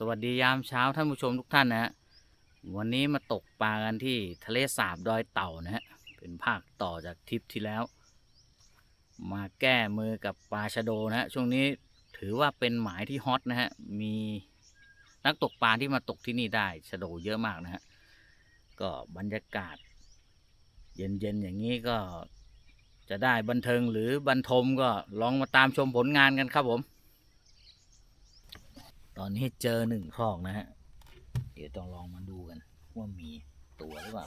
สวัสดียามเช้าท่านผู้ชมทุกท่านนะฮะวันนี้มาตกปลากันที่ทะเลสาบดอยเต่านะฮะเป็นภาคต่อจากทริปที่แล้ว มาแก้มือกับปลาชะโดนะฮะช่วงนี้ถือว่าเป็นหมายที่ฮอตนะฮะมีนักตกปลาที่มาตกที่นี่ได้ชะโดเยอะมากนะฮะก็บรรยากาศ เย็นๆอย่างนี้ก็จะได้บันเทิงหรือบันทมก็ลองมาตามชมผลงานกันครับผม ตอนนี้เจอหนึ่งคอกนะฮะ เดี๋ยวต้องลองมาดูกัน ว่ามีตัวหรือเปล่า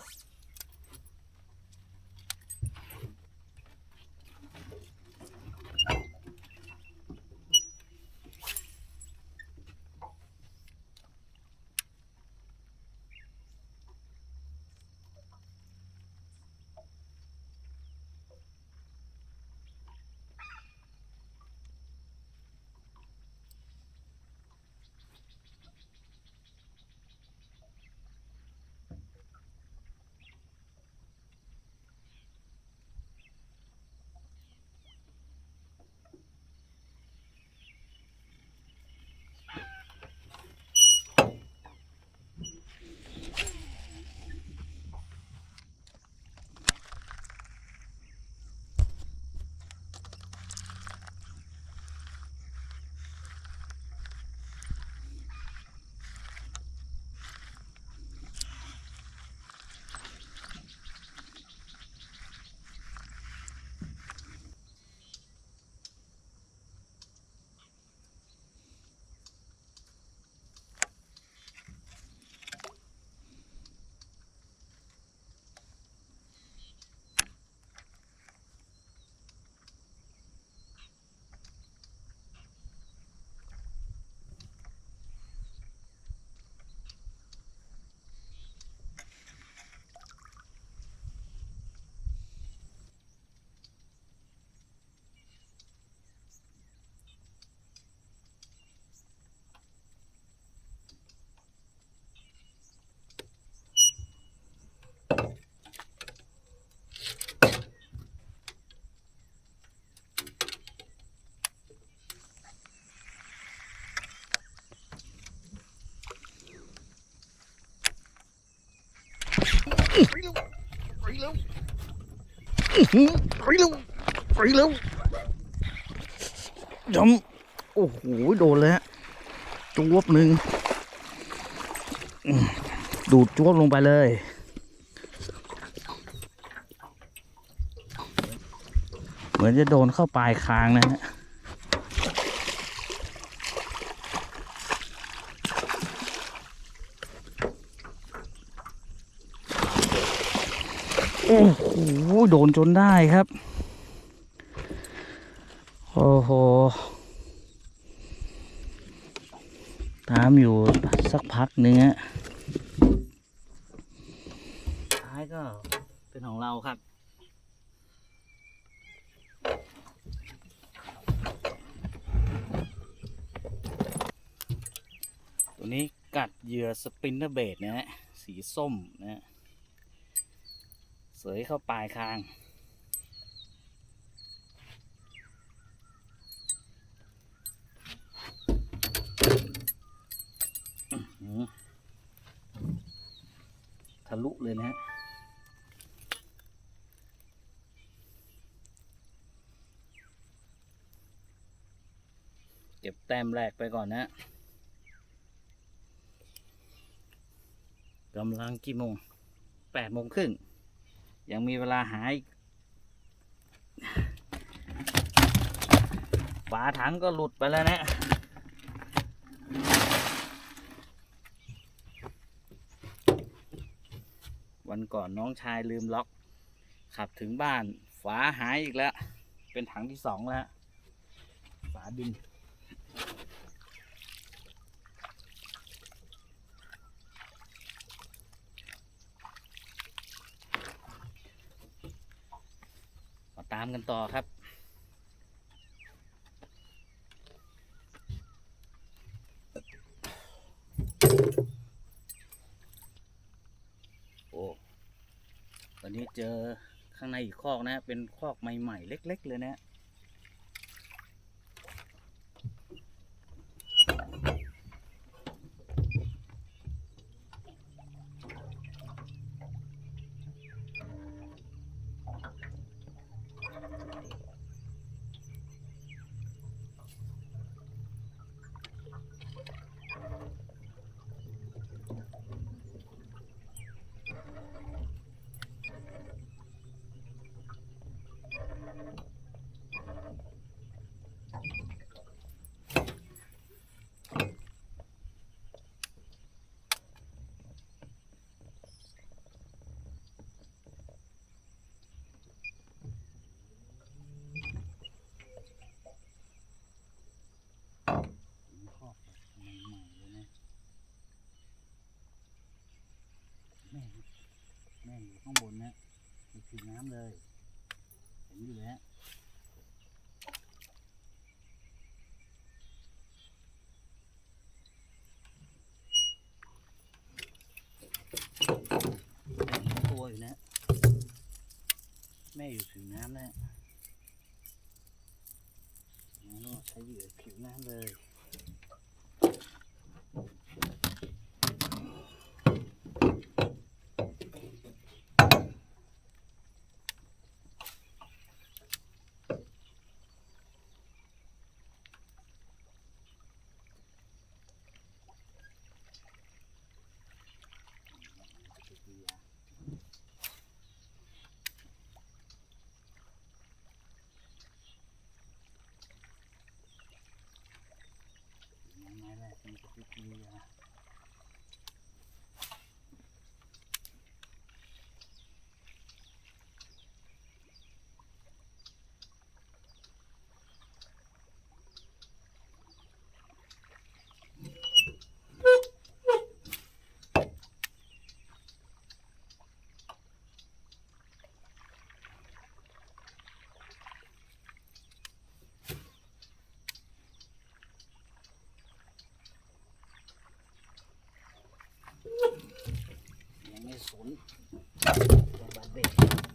ไปเร็วไปเร็วจำโอ้โห โดนแล้วจวบหนึ่งดูดจวบลงไปเลยเหมือนจะโดนเข้าปลายคางนะฮะ โอ้โห โดนจนได้ครับ โอ้โห ตามอยู่สักพักนึงฮะท้ายก็เป็นของเราครับตัวนี้กัดเหยื่อสปินเนอร์เบดนะฮะ สีส้มนะฮะ เสยเข้าปลายคาง ทะลุเลยนะฮะเก็บแต้มแรกไปก่อนนะกำลังกี่โมงแปดโมงครึ่ง ยังมีเวลาหายฝาถังก็หลุดไปแล้วนะวันก่อนน้องชายลืมล็อก ขับถึงบ้าน ฝาหายอีกแล้ว เป็นถังที่สองแล้ว ฝาดินาตามกันต่อครับ โอ้วันนี้เจอข้างในอีกคอกนะ เป็นคอกใหม่ ๆ เล็ก ๆ เลยนะ โเห็นอยู่แล้วเห็นตัวอยู่นะ แม่อยู่ผิวน้ำนะงั้นก็ใช้เหยื่อ ผิวน้ำเลย เศูนปฏิกิริยายัตัวบาดเบ็ดโ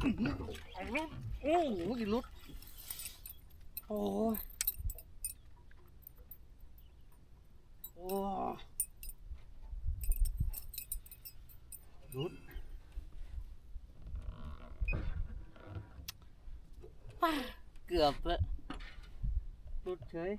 ไอ้รุดโอ้โหกี่รุดโอ้ยโอ้รุดว้าเกือบละรุดเฉย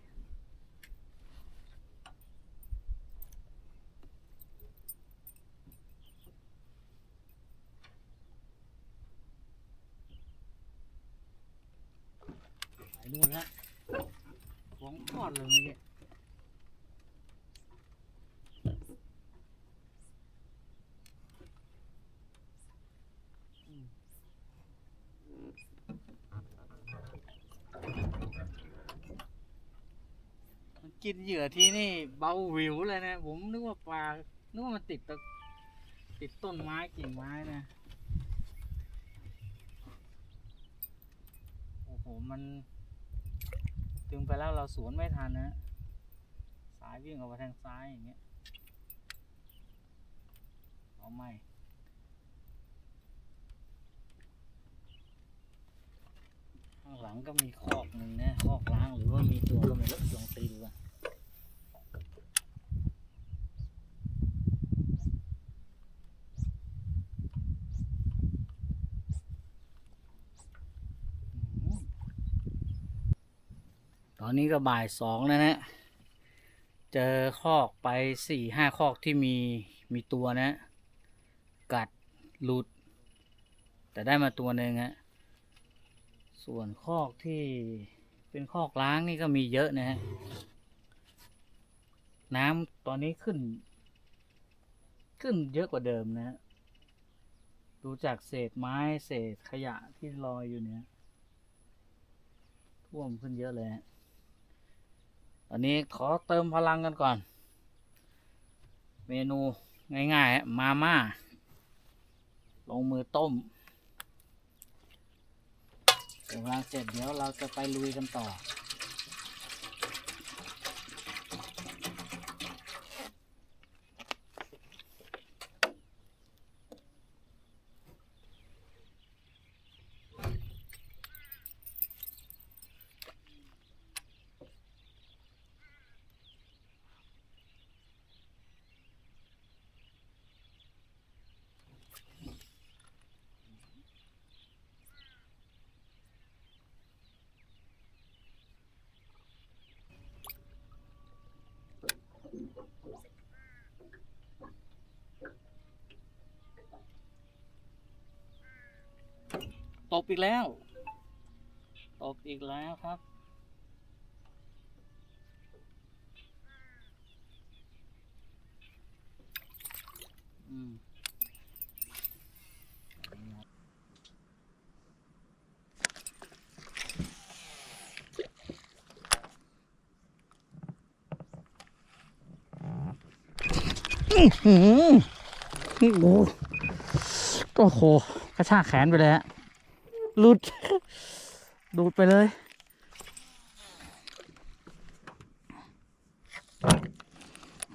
นู่นแล้วของทอดเลยเมื่อกี้มันกินเหยื่อที่นี่เบาหวิวเลยนะ ผมนึกว่าปลา นึกว่ามันติดตะติดต้นไม้กิ่งไม้นะ โอ้โห มัน ดึงไปแล้วเราสวนไม่ทันนะสายวิ่งออกมาทางซ้ายอย่างเงี้ยเอาไม่ข้างหลังก็มีคอกหนึ่งนะคอกล้างหรือว่ามีตัวก็ไม่รู้ลองตีดูอะอืมต อนนี้ก็บ่ายสองแล้วนะ เจอคอกไปสี่ห้าคอกที่มีมีตัวนะ กัดหลุด แต่ได้มาตัวหนึ่งฮะส่วนคอกที่เป็นคอกล้างนี่ก็มีเยอะนะฮะ น้ำตอนนี้ขึ้น ขึ้นเยอะกว่าเดิมนะฮะดูจากเศษไม้เศษขยะที่ลอยอยู่เนี่ยท่วมขึ้นเยอะเลยฮะ อันนี้ขอเติมพลังกันก่อน เมนูง่ายๆฮะมาม่า ลงมือต้มเติมพลังเสร็จเดี๋ยวเราจะไปลุยกันต่อ ตกอีกแล้วตกอีกแล้วครับ อืมหืมโอ้โหโอ้โหกระชากแขนไปเลยฮะ หลุด ดูดไปเลย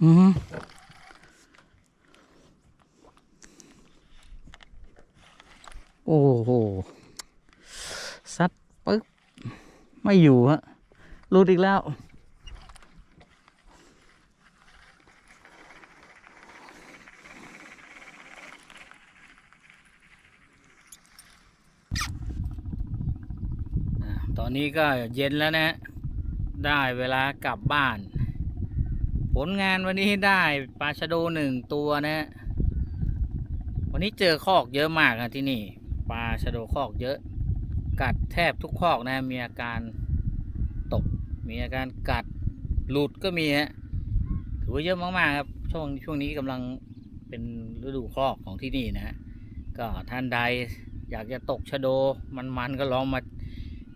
อืมโอ้โหซัดปึ๊บ ไม่อยู่ฮะหลุดอีกแล้ว อ่าตอ นี้ก็เย็นแล้วนะ ได้เวลากลับบ้าน ผลงานวันนี้ได้ปลาชะโดหนึ่งตัวนะ วันนี้เจอคอกเยอะมากนะที่นี่ ปลาชะโดคอกเยอะ กัดแทบทุกคอกนะ มีอาการตก มีอาการกัดหลุดก็มีฮะ ถือว่าเยอะมากๆครับ ช่วงช่วงนี้กำลังเป็นฤดูคอกของที่นี่นะฮะก็ท่านใดอยากจะตกชะโดมันๆก็ลองมา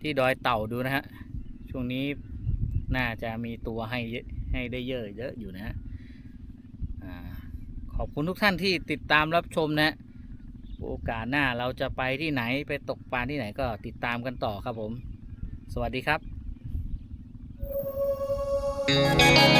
ที่ดอยเต่าดูนะฮะ ช่วงนี้น่าจะมีตัวให้ให้ได้เยอะเยอะอยู่นะฮะขอบคุณทุกท่านที่ติดตามรับชมนะโอกาสหน้าเราจะไปที่ไหนไปตกปลาที่ไหนก็ติดตามกันต่อครับผม สวัสดีครับ